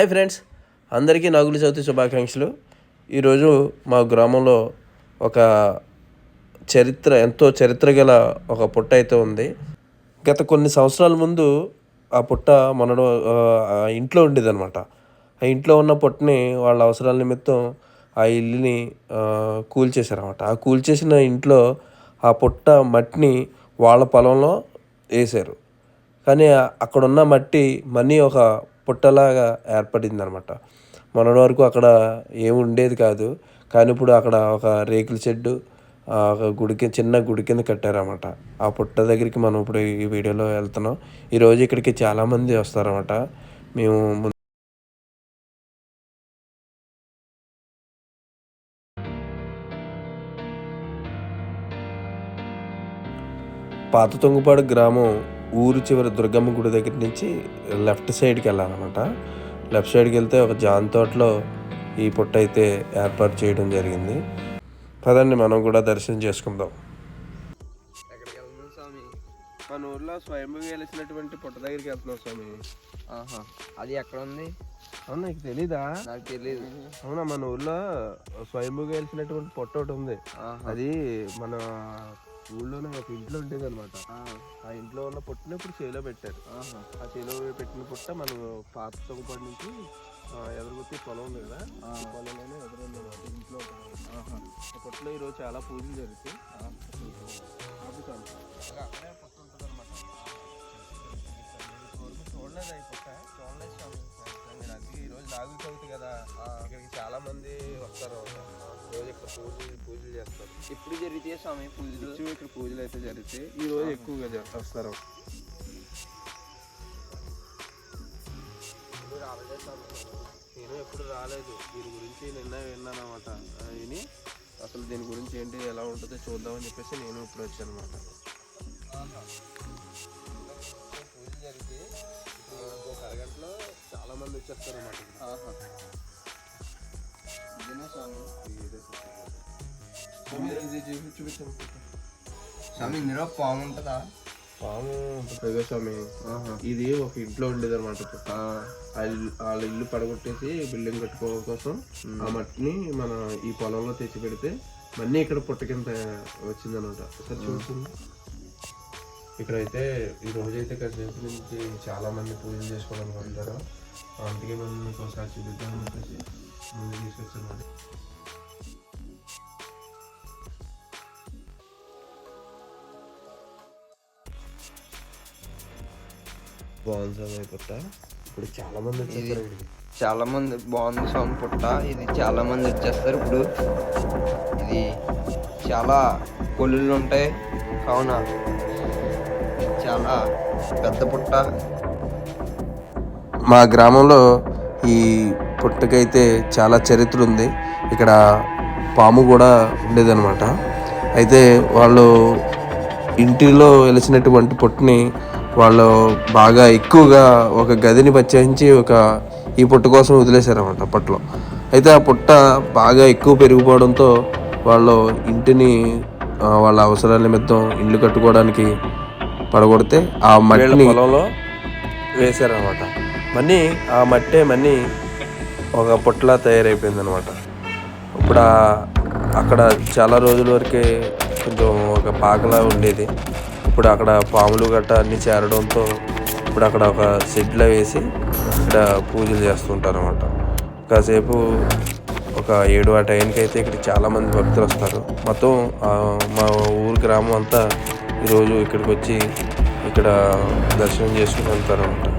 Hi friends. అందరికీ నాగుల చవితి శుభాకాంక్షలు. ఈరోజు మా గ్రామంలో ఒక చరిత్ర ఎంతో చరిత్ర గల ఒక పుట్ట అయితే ఉంది. గత కొన్ని సంవత్సరాల ముందు ఆ పుట్ట మనడు ఆ, ఇంట్లో ఉండేదన్నమాట. ఆ ఇంట్లో ఉన్న పుట్టని వాళ్ళ అవసరాల నిమిత్తం ఆ ఇల్లుని ఆ, కూల్చేశారన్నమాట. ఆ కూల్చేసిన ఇంట్లో ఆ పుట్ట మట్టిని వాళ్ళ పొలంలో వేశారు. కానీ అక్కడున్న మట్టి మనీ ఒక పుట్టలాగా ఏర్పడింది అనమాట మొన్నటి వరకు అక్కడ ఏమి ఉండేది కాదు. కానీ ఇప్పుడు అక్కడ ఒక రేకుల షెడ్డు ఆ, ఒక గుడి కింద చిన్న గుడి కింద కట్టారన్నమాట ఆ పుట్ట దగ్గరికి మనం ఇప్పుడు ఈ వీడియోలో వెళ్తున్నాం. ఈరోజు ఇక్కడికి చాలామంది వస్తారన్నమాట మేము పాత తొంగుపాడు గ్రామం ఊరు చివరి దుర్గమ్మ గుడి దగ్గర నుంచి లెఫ్ట్ సైడ్కి వెళ్ళాలన్నమాట. లెఫ్ట్ సైడ్కి వెళ్తే ఒక జాన్ తోటలో ఈ పుట్ట అయితే ఏర్పాటు చేయడం జరిగింది. పదండి మనం కూడా దర్శనం చేసుకుందాం. మన ఊర్లో స్వయంభూ వెలిసినటువంటి పుట్ట దగ్గరికి వెళ్తున్నాం స్వామి. ఆహా అది ఎక్కడ ఉంది అవునా నీకు తెలీదా? నాకు తెలియదు అవునా మన ఊర్లో స్వయంభూగా వెలిసినటువంటి పుట్ట ఒకటి ఉంది. ఆహా. అది మన ఊళ్ళోనే ఒక ఇంట్లో ఉండేది అనమాట ఆ ఇంట్లో ఉన్న పుట్టని ఇప్పుడు చేలో పెట్టారు. ఆ చేలో పెట్టిన పుట్ట మనం పాత తొగపాటి నుంచి ఆ, ఎదురుగుత్తి పొలం ఉంది కదా ఆ. ఈ పొలంలోనే అన్నమాట ఇంట్లో. ఆ పుట్టలో ఈరోజు చాలా పూజలు జరుగుతాయి. అక్కడే పుట్ట ఉంటుంది అనమాట చూడలేదు ఈ పుట్ట. చూడలేదు అందుకే ఈరోజు నాగుల చవితి కదా. ఇక్కడికి చాలా మంది వస్తారు. రోజు ఇక్కడ పూజలు పూజలు చేస్తారు. ఎప్పుడు జరిగితే స్వామి పూజలు? ఇక్కడ పూజలు అయితే జరుగుతాయి ఈ రోజు ఎక్కువగా జ- వస్తారు నేను ఎప్పుడు రాలేదు. దీని గురించి నిన్న విన్నాను అనమాట విని అసలు దీని గురించి ఏంటి ఎలా ఉంటుందో చూద్దామని చెప్పేసి నేను ఇప్పుడు వచ్చాను అనమాట పూజ జరిగితే ఒక అరగంటలో చాలా మంది వచ్చేస్తారు. ఇదేనా స్వామి? స్వామి ఇందులో పాము ఉంటుందా? పాము ప్రగ స్వామి. ఇది ఒక ఇంట్లో ఉండేది అనమాట వాళ్ళ ఇల్లు పడగొట్టేసి బిల్డింగ్ కట్టుకోవడం కోసం ఆ మట్టిని మన ఈ పొలంలో తెచ్చి పెడితే మళ్ళీ ఇక్కడ పుట్ట కింద వచ్చిందనమాట ఒకసారి చూస్తుంది ఇక్కడైతే ఈ రోజైతే కాసేపు నుంచి చాలా మంది పూజలు చేసుకోవడానికి వస్తారు అందుకే మనం మీకు ఒకసారి చూపిద్దామని చెప్పేసి ముందు తీసుకొచ్చాను. బాగుంది స్వామి పుట్ట? ఇప్పుడు చాలా మంది వచ్చేస్తారు. చాలా మంది బాగుంది స్వామి పుట్ట. ఇది చాలా మంది వచ్చేస్తారు ఇప్పుడు. ఇది చాలా కొలుళ్ళు ఉంటాయి. కావున చాలా పెద్ద పుట్ట. మా గ్రామంలో ఈ పుట్టకైతే చాలా చరిత్ర ఉంది. ఇక్కడ పాము కూడా ఉండేదన్నమాట. అయితే వాళ్ళు ఇంటిలో వెలిసినటువంటి పుట్టని వాళ్ళు బాగా ఎక్కువగా ఒక గదిని పచ్చేయించి ఒక ఈ పుట్ట కోసం వదిలేశారన్నమాట అప్పట్లో. అయితే ఆ పుట్ట బాగా ఎక్కువ పెరిగిపోవడంతో వాళ్ళు ఇంటిని వాళ్ళ అవసరాల నిమిత్తం ఇల్లు కట్టుకోవడానికి పడగొడితే ఆ మట్టిని పొలంలో వేశారనమాట మనీ ఆ మట్టే మనీ ఒక పుట్టలా తయారైపోయింది అనమాట ఇప్పుడు అక్కడ చాలా రోజుల వరకే కొంచెం ఒక పాకలా ఉండేది. ఇప్పుడు అక్కడ పాములు గట్ట అన్ని చేరడంతో ఇప్పుడు అక్కడ ఒక షెడ్లో వేసి ఇక్కడ పూజలు చేస్తుంటారు అనమాట కాసేపు ఒక ఏడు ఆ టైంకి అయితే ఇక్కడ చాలామంది భక్తులు వస్తారు. మొత్తం మా ఊరు గ్రామం అంతా ఈరోజు ఇక్కడికి వచ్చి ఇక్కడ దర్శనం చేసుకుని వెళ్తారు అనమాట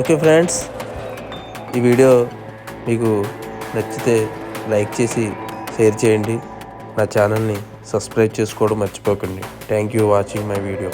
ఓకే ఫ్రెండ్స్ ఈ వీడియో మీకు నచ్చితే లైక్ చేసి షేర్ చేయండి. నా ఛానల్ని సబ్స్క్రైబ్ చేసుకోవడం మర్చిపోకండి. Thank you watching my video.